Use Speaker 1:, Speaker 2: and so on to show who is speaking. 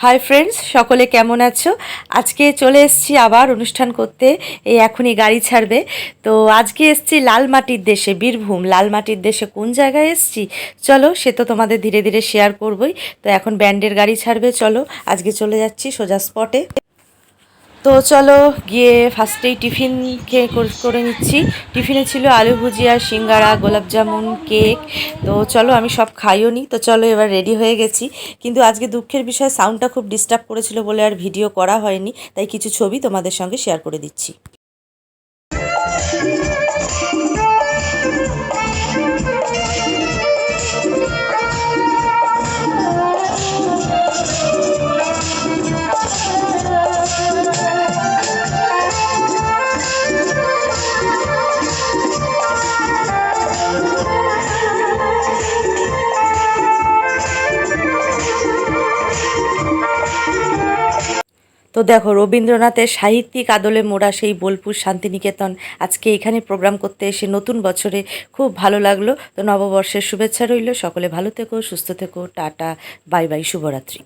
Speaker 1: Hi friends সকলে কেমন আছো? আজকে চলে এসছি আবার অনুষ্ঠান করতে, এই এখনই গাড়ি ছাড়বে। তো আজকে এসেছি লালমাটির দেশে, বীরভূম। লাল মাটির দেশে কোন জায়গায় এসছি? চলো, সে তো তোমাদের ধীরে ধীরে শেয়ার করবই। তো এখন ব্যান্ডের গাড়ি ছাড়বে, চলো। আজকে চলে যাচ্ছি সোজা স্পটে তো চলো গিয়ে ফার্স্টেই টিফিন খেয়ে করে নিচ্ছি। টিফিনে ছিল আলু ভুজিয়া সিঙ্গারা, গোলাপ জামুন, কেক। তো চলো আমি সব খাইও নি। তো চলো এবার রেডি হয়ে গেছি। কিন্তু আজকে দুঃখের বিষয় সাউন্ডটা খুব ডিস্টার্ব করেছিল বলে আর ভিডিও করা হয়নি। তাই কিছু ছবি তোমাদের সঙ্গে শেয়ার করে দিচ্ছি। তো দেখো, রবীন্দ্রনাথের সাহিত্যিক আদলে মোড়া সেই বোলপুর শান্তিনিকেতন আজকে এখানে প্রোগ্রাম করতে এসে নতুন বছরে খুব ভালো লাগল। তো নববর্ষের শুভেচ্ছা রইল। সকলে ভালো থেকো, সুস্থ থেকো। টাটা, বাই বাই, শুভরাত্রি।